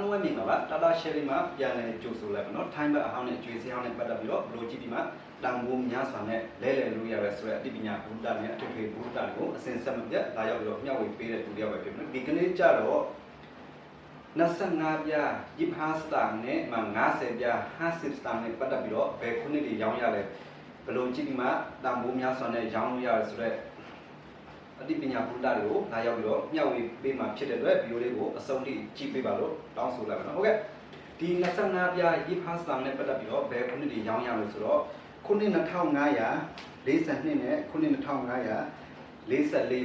လုံးပဲမြင်ပါပါတာတာ sharing မှာပြန်လဲကြိုဆိုလိုက်ပါတော့ time ဘက်အဟောင်းနဲ့အကျွေးစင်းဟောင်းနဲ့ပတ်သက်ပြီးတော့ဘလို့ကြည့်ပြီးမှတန်ဖိုးများစွာနဲ့လဲလဲလို့ရရဲဆိုတဲ့အသိပညာဘုဒ္ဓနဲ့အထွေထွေဘုဒ္ဓတွေကိုအစဉ်ဆက်မပြတ်လာရောက်ပြီးတော့မျှဝေပေးတဲ့သူတယောက်ပဲဖြစ်မယ်ဒီကနေ့ကြတော့25ပြားယိဖာစတန်နဲ့မှ90ပြား50စတန်နဲ့ပတ်သက်ပြီးတော့ဘယ်ခုနှစ်တွေရောင်းရလဲဘလို့ကြည့်ပြီးမှတန်ဖိုးများစွာနဲ့ရောင်းလို့ရတယ်ဆိုတော့ အတိပညာဘုဒ္ဓတွေကိုလာရောက်ပြီးတော့မျှဝေပေးမှာဖြစ်တဲ့အတွက်ဗီဒီယိုလေးကိုအဆုံးထိကြည့်ပေးပါလို့တောင်းဆိုလိုက်ပါတော့ဟုတ်ကဲ့ဒီ25ပြားယိဖာစလမ်နဲ့ပတ်သက်ပြီးတော့ဘယ်ခုနှစ်တွေရောင်းရလို့ဆိုတော့ခုနှစ်2542နဲ့ခုနှစ်2544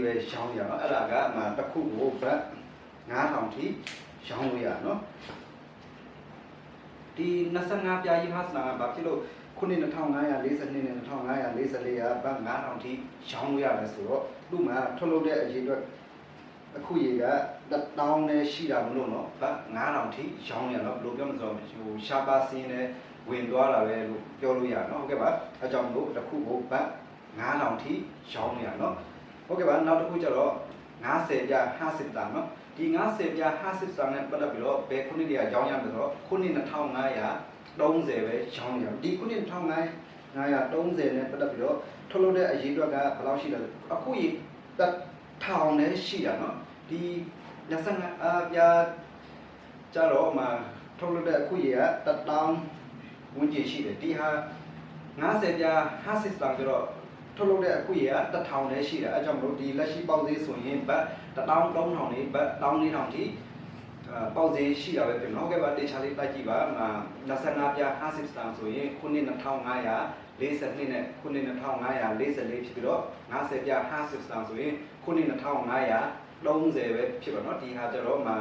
ပဲရောင်းရအောင်အဲ့ဒါကမှတစ်ခုကိုဘတ်9000ထိရောင်းလို့ရနော် ဒီ25ပြားယိဖာစလမ်ကဘာဖြစ်လို့ခုနှစ်2542နဲ့2544ကဘတ်9000ထိရောင်းလို့ရတယ်ဆိုတော့သူ့မှာထုတ်လုပ်တဲ့အရေးအတွက်အခုရေကတောင်းနဲ့ရှိတာမလို့နော်ဗတ်9000ထိရောင်းရတော့ဘယ်လိုပြောမလဲဆိုတော့ဟိုရှာပါစင်းနဲ့ဝင်သွားတာပဲလို့ပြောလို့ရနော်ဟုတ်ကဲ့ပါအဲကြောင့်မလို့တစ်ခုကိုဗတ်9000ထိရောင်းရနော်ဟုတ်ကဲ့ပါနောက်တစ်ခုကျတော့ 90ပြ50တန်နော်ဒီ90ပြ50တန်နဲ့ပတ်သက်ပြီးတော့ဘယ်ခုနှစ်တည်းကရောင်းရမလဲဆိုတော့ခုနှစ်2530ပဲရောင်းရဒီခုနှစ်2530နဲ့ပတ်သက်ပြီးတော့ထုတ်လုပ်တဲ့အရေးအတွက်ကဘယ်လောက်ရှိလဲဆိုအခုရေတစ်ထောင်နဲ့ရှိတာနော်ဒီ25အာပြာကြတော့မှထုတ်လုပ်တဲ့အခုရေကတစ်တောင်းဝန်းကျင်ရှိတယ်ဒီဟာ90ပြာ50တန်ကျတော့ ထုတ်လုပ်တဲ့အခုရေကတစ်ထောင်နဲ့ရှိတယ်အဲကြောင့်မလို့ဒီလက်ရှိပေါက်သေးဆိုရင်ဘတ်တစ်တောင်း3000နေဘတ်1400ထိအာပေါက်ဈေးရှိတာပဲပြင်နော်ဟုတ်ကဲ့ပါတေချာလေးတိုက်ကြည့်ပါမှာ25ပြား50စတန်ဆိုရင်ခုနှစ်2542နဲ့ခုနှစ်2544ဖြစ်ပြီးတော့50ပြား50စတန်ဆိုရင်ခုနှစ်2530ပဲဖြစ်ပါတော့ဒီဟာကြတော့မှာ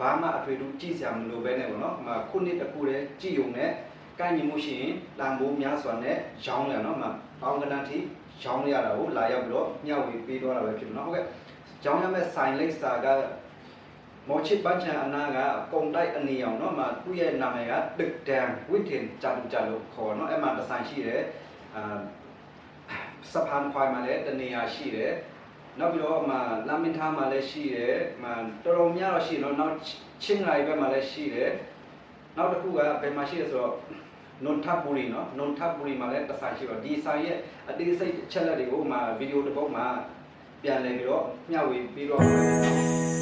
ဘာမှအထွေထူးကြည့်စရာမလိုပဲနဲ့ပေါ့နော်မှာခုနှစ်တစ်ခုတည်းကြည့်ုံနဲ့ ကိုက်ညီမှုရှိရင်လမ်းမိုးများစွာနဲ့ရောင်းရနော်မှပေါင်းကဏ္ဍထိရောင်းရတာကိုလာရောက်ပြီးတော့မျှဝေပေးသွားတာပဲဖြစ်မှာဟုတ်ကဲ့ရောင်းရမယ့်ဆိုင်လိပ်စာကမောချစ်ပန်းချံအနာကကုံတိုက်အနေအောင်နော်မှသူ့ရဲ့နာမည်ကတက်တန်ဝိတင်ဂျာတူဂျာလို့ခေါ်နော်အဲ့မှာဒီဇိုင်းရှိတယ်အာစပန်ခွိုင်မှာလည်းတနေရာရှိတယ်နောက်ပြီးတော့အမလာမင်ထားမှာလည်းရှိတယ်အမတော်တော်များတော့ရှိတယ်နော်နောက်ချင်းရိုင်ဘက်မှာလည်းရှိတယ်နောက်တစ်ခုကဘယ်မှာရှိလဲဆိုတော့ နွန်ထပူရီနော်နွန်ထပူရီမှာလည်းတဆိုင်ရှိတော့ဒီဆိုင်ရဲ့အသေးစိတ်အချက်လက်တွေကိုမှဗီဒီယိုတစ်ပုဒ်မှာပြန်လည်ပြီးတော့မျှဝေပြီးတော့